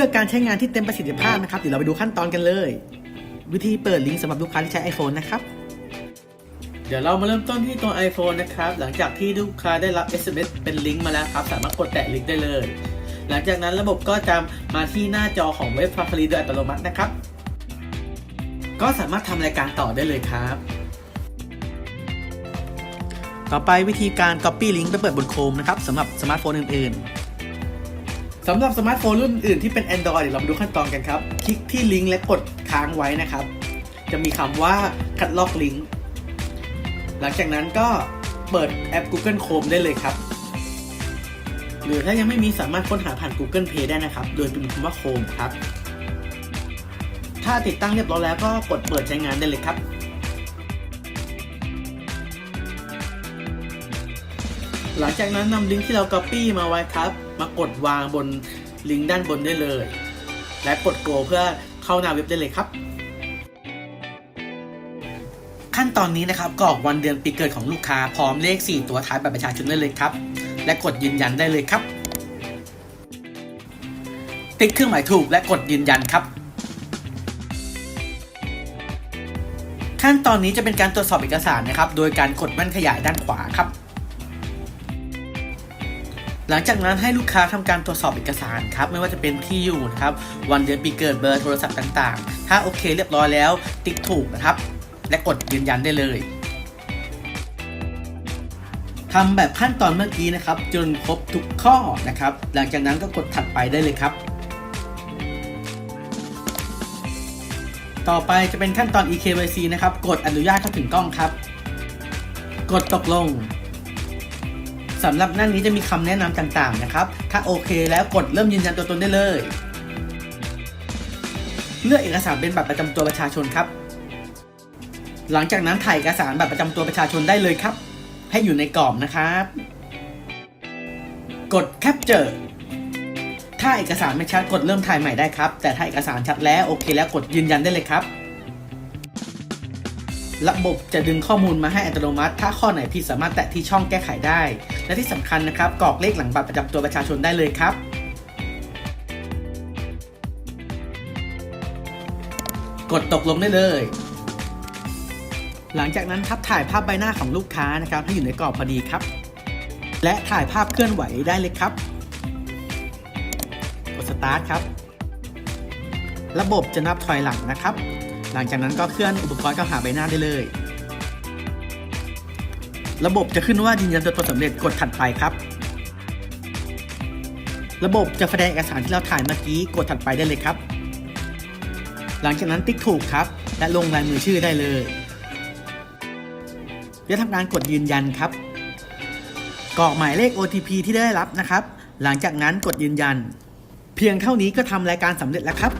พื่อการใช้งานที่เต็มประสิทธิภาพนะครับเดี๋ยวเราไปดูขั้นตอนกันเลย วิธีเปิดลิงก์สำหรับลูกค้าที่ใช้ iPhone นะครับเดี๋ยวเรามาเริ่มต้นที่ตัว iPhone นะครับหลังจากที่ลูกค้าได้รับ SMS เป็นลิงก์มาแล้วครับ สามารถกดแตะลิงก์ได้เลย หลังจากนั้นระบบก็จะมาที่หน้าจอของเว็บ Safari โดยอัตโนมัตินะครับ ก็สามารถทำรายการต่อได้เลยครับ ต่อไปวิธีการ Copy ลิงก์ไปเปิดบนโคมนะครับสำหรับสมาร์ทโฟนอื่นๆ สำหรับสมาร์ทโฟนรุ่นอื่นที่เป็น Android เดี๋ยวเรามาดูขั้นตอนกันครับ คลิกที่ลิงก์และกดค้างไว้นะครับ จะมีคำว่าคัดลอกลิงก์หลังจากนั้นก็เปิดแอป Google Chrome ได้เลยครับ หรือถ้ายังไม่มีสามารถค้นหาผ่าน Google Play ได้นะครับ โดยพิมพ์คำว่า Chrome ครับ ถ้าติดตั้งเรียบร้อยแล้วก็กดเปิดใช้งานได้เลยครับหลังจากนั้นนำลิงก์ที่เรา Copy มาไว้ครับ มากดวางบนลิงก์ด้านบนได้เลย และกด Go เพื่อเข้าหน้าเว็บได้เลยครับ ขั้นตอนนี้นะครับกรอกวันเดือนปีเกิดของลูกค้าพร้อมเลข 4 ตัวท้ายบัตรประชาชนได้เลยครับ และกดยืนยันได้เลยครับติ๊กเครื่องหมายถูกและกดยืนยันครับ ขั้นตอนนี้จะเป็นการตรวจสอบเอกสารนะครับ โดยการกดแว่นขยายด้านขวาครับ หลังจากนั้นให้ลูกค้าทำการตรวจสอบเอกสารครับไม่ว่าจะเป็นที่อยู่นะครับวันเดือนปีเกิดเบอร์โทรศัพท์ต่างๆ ถ้าโอเคเรียบร้อยแล้ว ติ๊กถูกนะครับ และกดยืนยันได้เลยทำแบบขั้นตอนเมื่อกี้นะครับ จนครบทุกข้อนะครับ หลังจากนั้นก็กดถัดไปได้เลยครับ ต่อไปจะเป็นขั้นตอน eKYC นะครับ กดอนุญาตเข้าถึงกล้องครับ กดตกลง สำหรับหน้านี้จะมีคำแนะนำต่างๆนะครับ ถ้าโอเคแล้วกดเริ่มยืนยันตัวตนได้เลย เลือกเอกสารเป็นบัตรประจำตัวประชาชนครับ หลังจากนั้นถ่ายเอกสารบัตรประจำตัวประชาชนได้เลยครับ ให้อยู่ในกรอบนะครับ กด Capture ถ้าเอกสารไม่ชัดกดเริ่มถ่ายใหม่ได้ครับ แต่ถ้าเอกสารชัดแล้วโอเคแล้วกดยืนยันได้เลยครับ ระบบจะดึงข้อมูลมาให้อัตโนมัติ ถ้าข้อไหนผิดสามารถแตะที่ช่องแก้ไขได้ และที่สำคัญนะครับกรอกเลขหลังบัตรประจำตัวประชาชนได้เลยครับกดตกลงได้เลย หลังจากนั้นทับถ่ายภาพใบหน้าของลูกค้านะครับให้อยู่ในกรอบพอดีครับ และถ่ายภาพเคลื่อนไหวได้เลยครับ กดสตาร์ทครับ ระบบจะนับถอยหลังนะครับ หลังจากนั้นก็เคลื่อนอุปกรณ์เข้าหาใบหน้าได้เลย ระบบจะขึ้นว่ายืนยันตัวตนสำเร็จกดถัดไปครับ ระบบจะแสดงเอกสารที่เราถ่ายเมื่อกี้กดถัดไปได้เลยครับ หลังจากนั้นติ๊กถูกครับ และลงลายมือชื่อได้เลยจะทำการกดยืนยันครับกรอกหมายเลข OTP ที่ได้รับนะครับ หลังจากนั้นกดยืนยัน เพียงเท่านี้ก็ทำรายการสำเร็จแล้วครับ